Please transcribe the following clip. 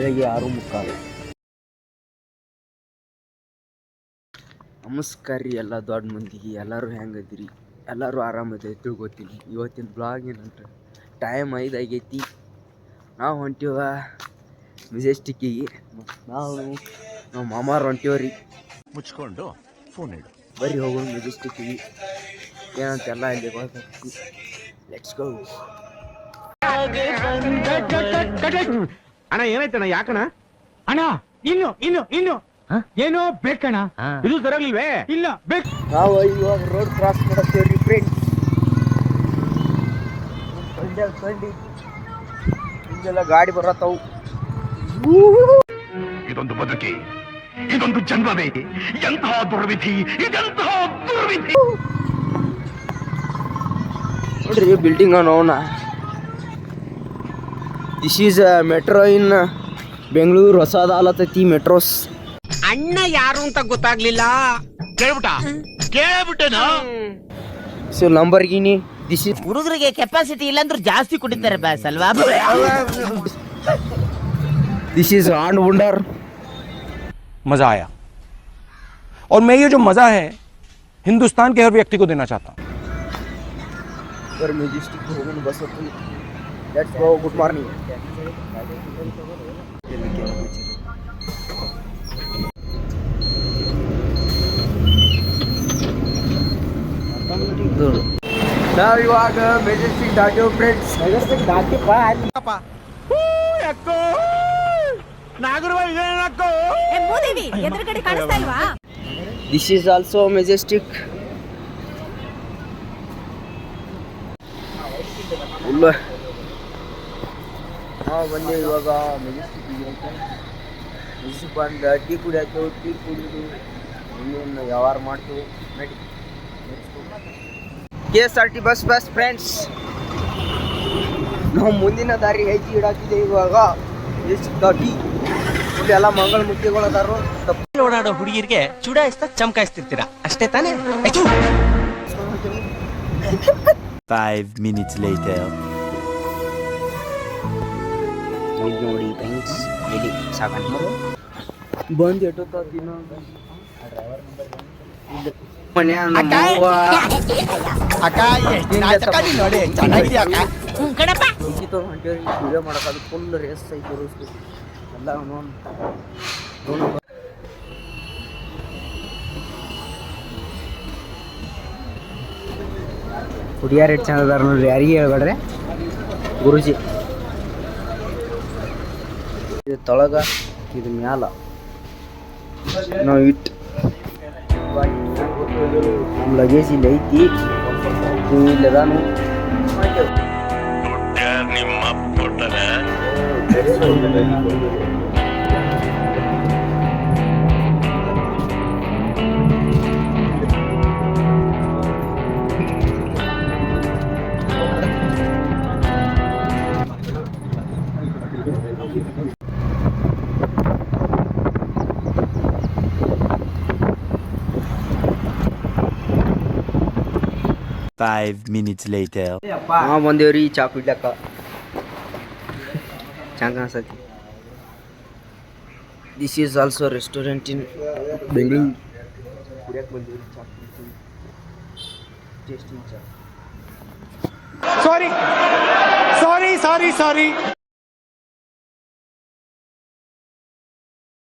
ಬೆಳಗ್ಗೆ ಆರು ಮುಕ್ಕಾಲು. ನಮಸ್ಕಾರ ರೀ ಎಲ್ಲ ದೊಡ್ಡ ಮಂದಿಗೆ ಎಲ್ಲರೂ ಹೆಂಗದಿರಿ ಎಲ್ಲರೂ ಆರಾಮದ ತಿಳ್ಕೊತೀನಿ ಇವತ್ತಿನ ಬ್ಲಾಗ್ ಏನಂತ ಟೈಮ್ ಐದು ಆಗೈತಿ. ನಾವು ಹೊಂಟಿವ ಮೆಜೆಸ್ಟಿಕ್ಕಿಗೆ. ನಾವು ನಮ್ಮ ಮಾಮಾರು ಹೊಂಟಿವ್ರಿ. ಮುಚ್ಕೊಂಡು ಫೋನ್ ಇಡು. ಬರೀ ಹೋಗೋಣ ಮೆಜೆಸ್ಟಿಕ್ಕಿಗೆ. ಏನಂತೆಲ್ಲ ಇಲ್ಲಿ ಲೆಟ್ಸ್ ಗೋ ಅಣ್ಣ ಏನಾಯ್ತಣ್ಣ ಯಾಕಣ್ಣ? ಅಣ್ಣ ಇನ್ನು ಇನ್ನು ಇನ್ನು. ಏನೋ ಬೇಕಣ್ಣ. ಇದು ಸರಿಯಾಗ್ಲಿಲ್ವೇ? ಇಲ್ಲ ಬೇಕು. ನಾವು ಇವಾಗ ರೋಡ್ ಕ್ರಾಸ್ ಮಾಡತ್ತೇವ್ರಿ ಫ್ರೆಂಡ್ಸ್ ಸಂಡಿ ಹಿಂಗೆಲ್ಲ ಗಾಡಿ ಬರತ್ತವು. ಇದೊಂದು ಬದುಕಿ ಇದೊಂದು ಜನ್ಮವೇ ಎಂತಹ ದುರ್ವಿಧಿ ಇದೆಂತಹ ದುರ್ವಿಧಿ. ನೋಡ್ರಿ building ನೋವನ this is metro in Bengaluru ಹೊಸ ಅದಾಲತ್ತೈತಿ ಮೆಟ್ರೋಸ್ ಅಣ್ಣ ಯಾರು ಅಂತ ಗೊತ್ತಾಗ್ಲಿಲ್ಲ ಕೇಳ್ಬಿಟ್ಟ ಕೇಳ್ಬಿಟ್ಟೇನಾ ಸೊ ಲಂಬರ್ಗಿನಿ ದಿಸ್ ಇಸ್ ಹುಡುಗರಿಗೆ ಕೆಪಾಸಿಟಿ ಇಲ್ಲಾಂದ್ರೂ ಜಾಸ್ತಿ ಕುಡಿತಾರೆ ಬ್ಯಾಸ್ ಅಲ್ವಾ ದಿಸ್ ಈಸ್ ಆಂಡ್ ವುಂಡರ್ मज़ा आया और मैं ये जो मज़ा है हिंदुस्तान के हर व्यक्ति को देना चाहता हूँ ಲೆಟ್ಸ್ ಗೋ ಗುಡ್ ಮಾರ್ನಿಂಗ್ ನಾವು ಇವಾಗ ಮೆಜೆಸ್ಟಿಕ್ ದಾಟಿವ್ ಫ್ರೆಂಡ್ಸ್ ಮೆಜೆಸ್ಟಿಕ್ ದಾಟಿಪ್ಪ ಮೂದೇವಿ ಎದುರುಗಡೆ ಕಾಣಿಸ್ತಾ ಇಲ್ವಾ? ದಿಸ್ ಈಸ್ ಆಲ್ಸೋ ಮೆಜೆಸ್ಟಿಕ್ ಇಲ್ಲ ನಾವು ಬಂದೆ ಇವಾಗ ಮೆಜೆಸ್ಟಿಕ್ ಮೆಜೆಸ್ಟಿಕ್ ಬಂದು ಟೀ ಕುಡಿಯತ್ತೇವೆ ಟೀ ಕುಡಿದು ಇನ್ನೊಂದು ವ್ಯವಹಾರ ಮಾಡ್ತೀವಿ ನಡಿ K S R T bus bus friends ನಾವು ಮುಂದಿನ ದಾರಿ ಹೆಜ್ಜೆ ಇಡಾಕಿದೆ ಇವಾಗ ದಾಟಿ ಎಲ್ಲ ಮಂಗಳ ಮುಖ್ಯಗಳು ಅದಾರು ತಪ್ಪು ಓಡಾಡೋ ಹುಡುಗಿರಿಗೆ ಚುಡಾಯಿಸ್ತಾ ಚಮಕಾಯಿಸ್ತಿರ್ತೀರಾ ಅಷ್ಟೇ ತಾನೇ ಫೈವ್ minutes later. ಇಲ್ಲಿ ನೋಡಿ ಫ್ರೆಂಡ್ಸ್ ಇಲ್ಲಿ ಸಾಕಂತ ಬಂದು ಎಷ್ಟೊತ್ತ ದಿನ ವಿಡಿಯೋ ಮಾಡೋದು ಫುಲ್ ರೇಸ್ ಐತಿ ರೋಸ್ ಎಲ್ಲ ಅವನು ಹುಡುಗಿಯರ್ ಎಷ್ಟು ಚಂದ ಅದಾರ ನೋಡ್ರಿ ಯಾರಿಗೆ ಹೇಳ್ಬೇಡ್ರಿ? ಗುರುಜಿ. ಇದು ತೊಳಗ ಇದು ಮ್ಯಾಲ. ನಾವು ಇಟ್ ನಮ್ಮ ಲಗೇಜ್ ಇಲ್ಲಿ ಐತಿ ಟೂ ವೀಲರ್ ನಿಮ್ಮ Five minutes later. ಹಾಂ ಬಂದೇವ್ರಿ ಚಾ ಕುಡ್ಲಕ್ಕ ಚಂದ ಕಾಣಿಸ್ತೈತಿ this is also restaurant in building ಕುಡಿಯಕ್ಕೆ ಬಂದೇವ್ರಿ ಚಾ ಕುಡ್ತೀವಿ ಟೇಸ್ಟಿಂಗ್ ಚಾ ಸಾರಿ ಸಾರಿ ಸಾರಿ ಸಾರಿ